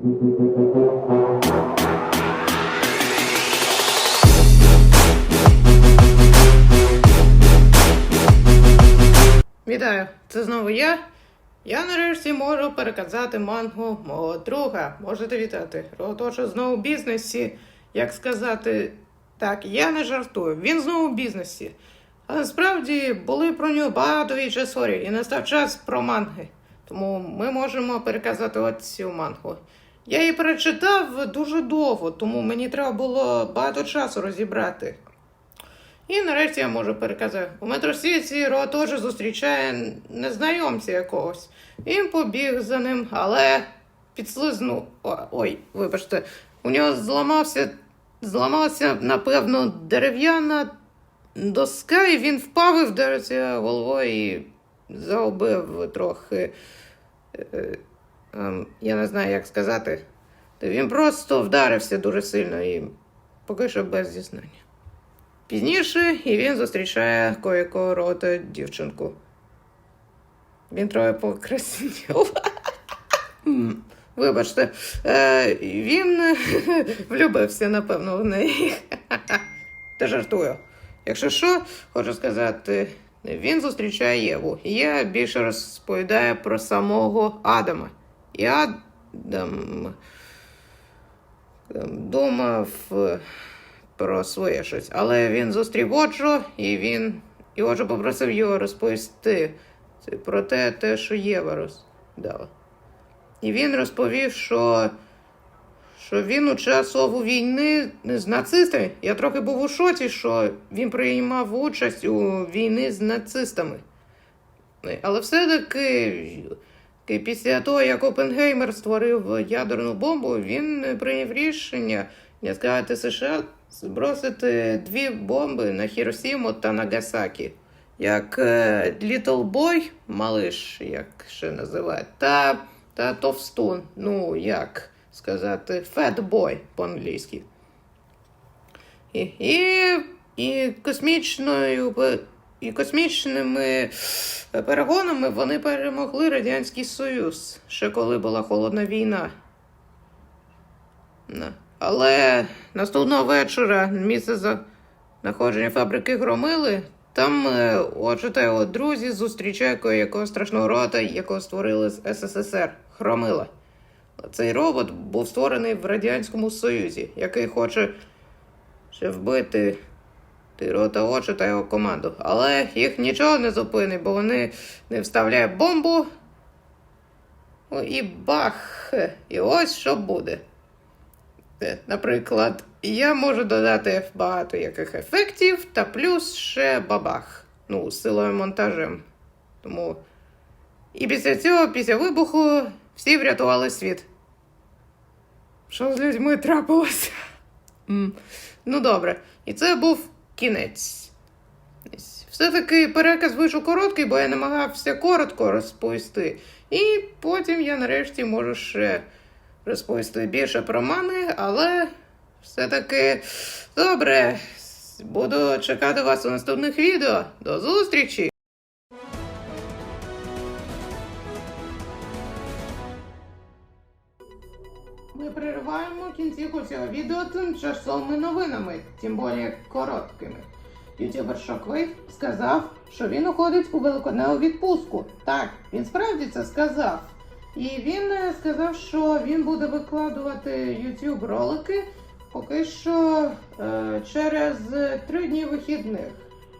Вітаю, це знову я. Я нарешті можу переказати мангу мого друга. Можете вітати. Отож, знову в бізнесі. Як сказати, так, я не жартую. Він знову в бізнесі. А насправді були про нього багато відчасорів, і настав час про манги. Тому ми можемо переказати от цю мангу. Я її перечитав дуже довго, тому мені треба було багато часу розібрати. І нарешті я можу переказати. У метросвіті Ро теж зустрічає незнайомця якогось. Він побіг за ним, але підслизнув. Ой, вибачте, у нього зламався, зламалася, напевно, дерев'яна доска, і він впав і вдарився головою і загубив трохи. Ем, я не знаю, як сказати. Він просто вдарився дуже сильно і поки що без зізнання. Пізніше і він зустрічає коякого рота дівчинку. Він трохи покраснів. Вибачте, е, він влюбився, напевно, в неї. Та жартую. Якщо що, хочу сказати, він зустрічає Єву. Я більше розповідаю про самого Адама. Адам ем, думав е, про своє щось. Але він зустрів Оджо, і він. І Оджо попросив його розповісти про те, те, що Єва роздала. І він розповів, що, що він у час ову війни з нацистами. Я трохи був у шоці, що він приймав участь у війни з нацистами. Але все-таки таки після того, як Опенгеймер створив ядерну бомбу, він прийняв рішення не сказати США збросити дві бомби на Хіросіму та Нагасакі. Як е, Little Boy, малиш, як ще називають, та, та Товстун, ну як сказати, Fat Boy по-англійськи. І, і, і космічною і космічними перегонами вони перемогли Радянський Союз, ще коли була холодна війна. Але наступного вечора місце знаходження фабрики громили. Там е, отже його друзі зустрічають якого страшного рота, якого створили з СССР Хромила. Цей робот був створений в Радянському Союзі, який хоче ще вбити Тиро та Очі та його команду. Але їх нічого не зупинить, бо вони не вставляють бомбу. О, І бах! І ось що буде. Е, Наприклад, я можу додати багато яких ефектів, та плюс ще бабах. Ну, з силою монтажем. Тому. І після цього, після вибуху, всі врятували світ. Що з людьми трапилося? М, Ну, добре. І це був кінець. Все-таки переказ вийшов короткий, бо я намагався коротко розповісти. І потім я нарешті можу ще розповісти більше про мами, але все-таки добре. Буду чекати вас у наступних відео. До зустрічі! Ми перериваємо кінцівку цього відео тимчасовими новинами, тим більше короткими. Ютубер Shockwave сказав, що він уходить у великодневу відпустку. Так, він справді це сказав. І він е, сказав, що він буде викладувати YouTube ролики поки що е, через три дні вихідних.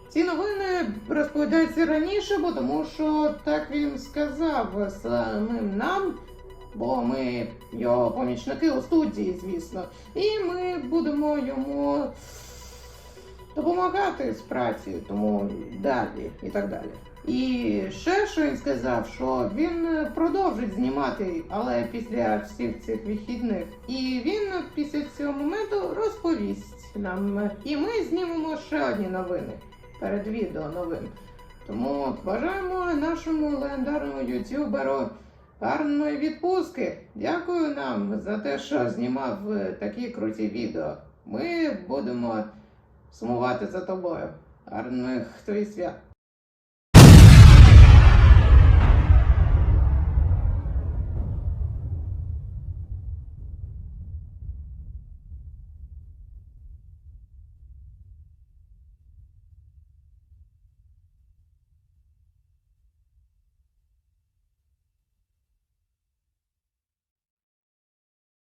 Ці новини розповідаються раніше, бо тому що так він сказав самим нам, бо ми його помічники у студії, звісно. І ми будемо йому допомагати з працею, тому далі і так далі. І ще що сказав, що він продовжить знімати, але після всіх цих вихідних. І він після цього моменту розповість нам. І ми знімемо ще одні новини перед відео новин. Тому бажаємо нашому легендарному ютуберу гарної відпустки. Дякую нам за те, що знімав е, такі круті відео. Ми будемо сумувати за тобою. Гарних твій свят.